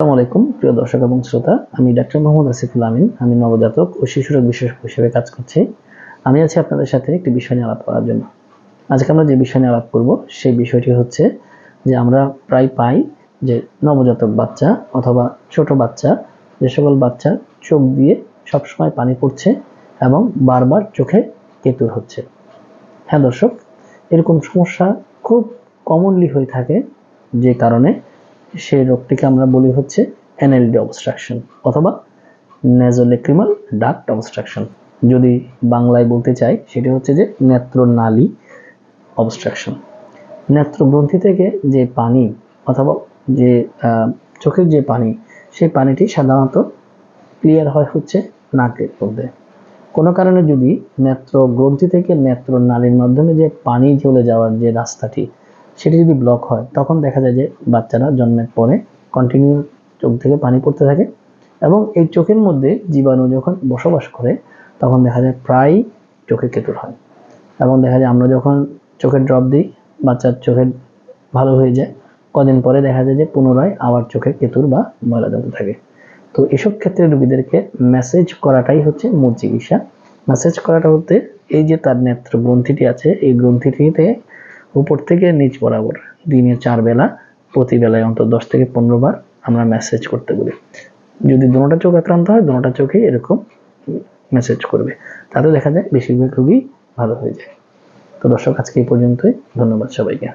আসসালামু আলাইকুম, প্রিয় দর্শক এবং শ্রোতা। আমি ডাক্তার মোহাম্মদ আসিফুল আমিন, আমি নবজাতক ও শিশুরোগ বিশেষজ্ঞ হিসেবে কাজ করছি। আমি আছি আপনাদের সাথে একটি বিষয় নিয়ে আলাপ করার জন্য। আজকে আমরা যে বিষয় নিয়ে আলাপ করব, সেই বিষয়টি হচ্ছে যে আমরা প্রায় পাই যে নবজাতক বাচ্চা অথবা ছোট বাচ্চা, যে সকল বাচ্চা চোখ দিয়ে সবসময় পানি পড়ছে এবং বারবার চোখে কেতুর হচ্ছে। হ্যাঁ দর্শক, এরকম সমস্যা খুব কমনলি হয়ে থাকে যে কারণে সেই রোগটিকে আমরা বলি হচ্ছে এনএলডি অবস্ট্রাকশন অথবা নেজোলেক্রিমাল ডাক্ট অবস্ট্রাকশন। যদি বাংলায় বলতে চাই, সেটি হচ্ছে যে নেত্রনালী অবস্ট্রাকশন। নেত্রগ্রন্থি থেকে যে পানি অথবা যে চোখের যে পানি, সেই পানিটি সাধারণত ক্লিয়ার হয় হচ্ছে নাকের মধ্যে। কোনো কারণে যদি নেত্র গ্রন্থি থেকে নেত্র নালীর মাধ্যমে যে পানি চলে যাওয়ার যে রাস্তাটি সেটি যদি ব্লক হয়, তখন দেখা যায় যে বাচ্চারা জন্মের পরে কন্টিনিউ চোখ থেকে পানি পড়তে থাকে এবং এই চোখের মধ্যে জীবাণু যখন বসবাস করে, তখন দেখা যায় প্রায় চোখে কেতুর হয়। এবং দেখা যায় আমরা যখন চোখের ড্রপ দিই, বাচ্চার চোখের ভালো হয়ে যায়, কদিন পরে দেখা যায় যে পুনরায় আবার চোখে কেতুর বা ময়লা জমতে থাকে। তো এসব ক্ষেত্রে রোগীদেরকে মেসেজ করাটাই হচ্ছে মূল চিকিৎসা। মেসেজ করাটা হতে এই যে তার নেত্র গ্রন্থিটি আছে, এই গ্রন্থিটিতে উপর থেকে নিচ বরাবর। দিনে চার বেলা, প্রতি বেলায় অন্তত দশ থেকে পনেরো বার আমরা মেসেজ করতে বলি। যদি দুটা চোখ আক্রান্ত হয়, দুটা চোখে এরকম মেসেজ করবে। তাতে দেখা যায়, বেশিরভাগ রোগী ভালো হয়ে যায়। তো দর্শক, আজকে এই পর্যন্তই। ধন্যবাদ সবাইকে।